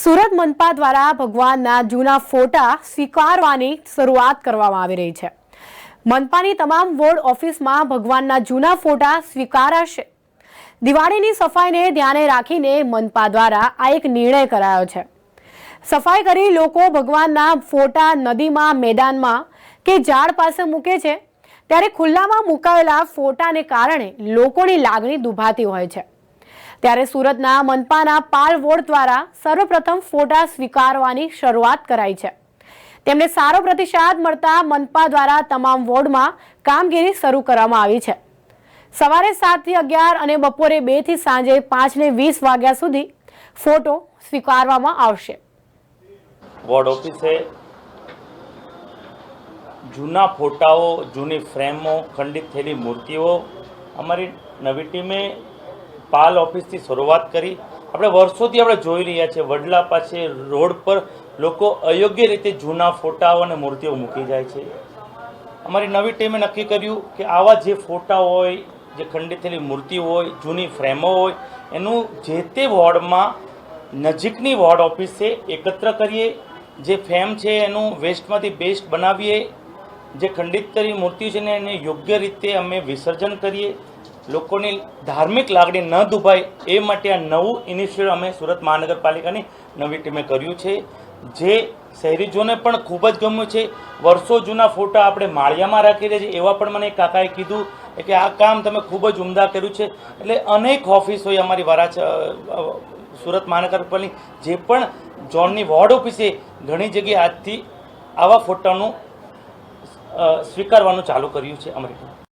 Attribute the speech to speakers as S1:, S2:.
S1: સુરત મનપા દ્વારા ભગવાનના જૂના ફોટા સ્વીકારવાની શરૂઆત કરવામાં આવી રહી છે. મનપાની તમામ વોર્ડ ઓફિસમાં ભગવાનના જૂના ફોટા સ્વીકારાશે. દિવાળીની સફાઈને ધ્યાને રાખીને મનપા દ્વારા આ એક નિર્ણય કરાયો છે. સફાઈ કરી લોકો ભગવાનના ફોટા નદીમાં, મેદાનમાં કે ઝાડ પાસે મૂકે છે. ત્યારે ખુલ્લામાં મુકાયેલા ફોટાને કારણે લોકોની લાગણી દુભાતી હોય છે. ત્યારે સુરતના મનપાના પાલ વોર્ડ દ્વારા સર્વપ્રથમ ફોટા સ્વીકારવાની શરૂઆત કરાઈ છે. તેમને સારો પ્રતિસાદ મળતા મનપા દ્વારા તમામ વોર્ડમાં કામગીરી શરૂ કરવામાં આવી છે. સવારે સાતથી અગિયાર અને બપોરે બેથી સાંજે પાંચને વીસ વાગ્યા સુધી ફોટો સ્વીકારવામાં આવશે.
S2: વોર્ડ ઓફિસે જૂના ફોટાઓ, જૂની ફ્રેમો, ખંડિત થયેલી મૂર્તિઓ, અમારી નવી ટીમે પાલ ઓફિસથી શરૂઆત કરી. આપણે વર્ષોથી આપણે જોઈ રહ્યા છીએ, વડલા પાસે રોડ પર લોકો અયોગ્ય રીતે જૂના ફોટાઓ અને મૂર્તિઓ મૂકી જાય છે. અમારી નવી ટીમે નક્કી કર્યું કે આવા જે ફોટા હોય, જે ખંડિત થયેલી મૂર્તિઓ હોય, જૂની ફ્રેમો હોય, એનું જે તે વોર્ડમાં નજીકની વોર્ડ ઓફિસે એકત્ર કરીએ. જે ફેમ છે એનું વેસ્ટમાંથી બેસ્ટ બનાવીએ. જે ખંડિત કરી મૂર્તિ છે ને એને યોગ્ય રીતે અમે વિસર્જન કરીએ. લોકોની ધાર્મિક લાગણી ન દુભાય એ માટે આ નવું ઇનિશિયેટિવ અમે સુરત મહાનગરપાલિકાની નવી ટીમે કર્યું છે. જે શહેરીજોને પણ ખૂબ જ ગમ્યું છે. વર્ષો જૂના ફોટા આપણે માળિયામાં રાખી રહ્યા છીએ. એવા પણ મને કાકાએ કીધું કે આ કામ તમે ખૂબ જ ઉમદા કર્યું છે. એટલે અનેક ઓફિસોએ અમારી વરાછ સુરત મહાનગરપાલિકાની જે પણ ઝોનની વોર્ડ ઓફિસે ઘણી જગ્યાએ આજથી આવા ફોટાનું સ્વીકારવાનું ચાલુ કર્યું છે અમારી ટીમ.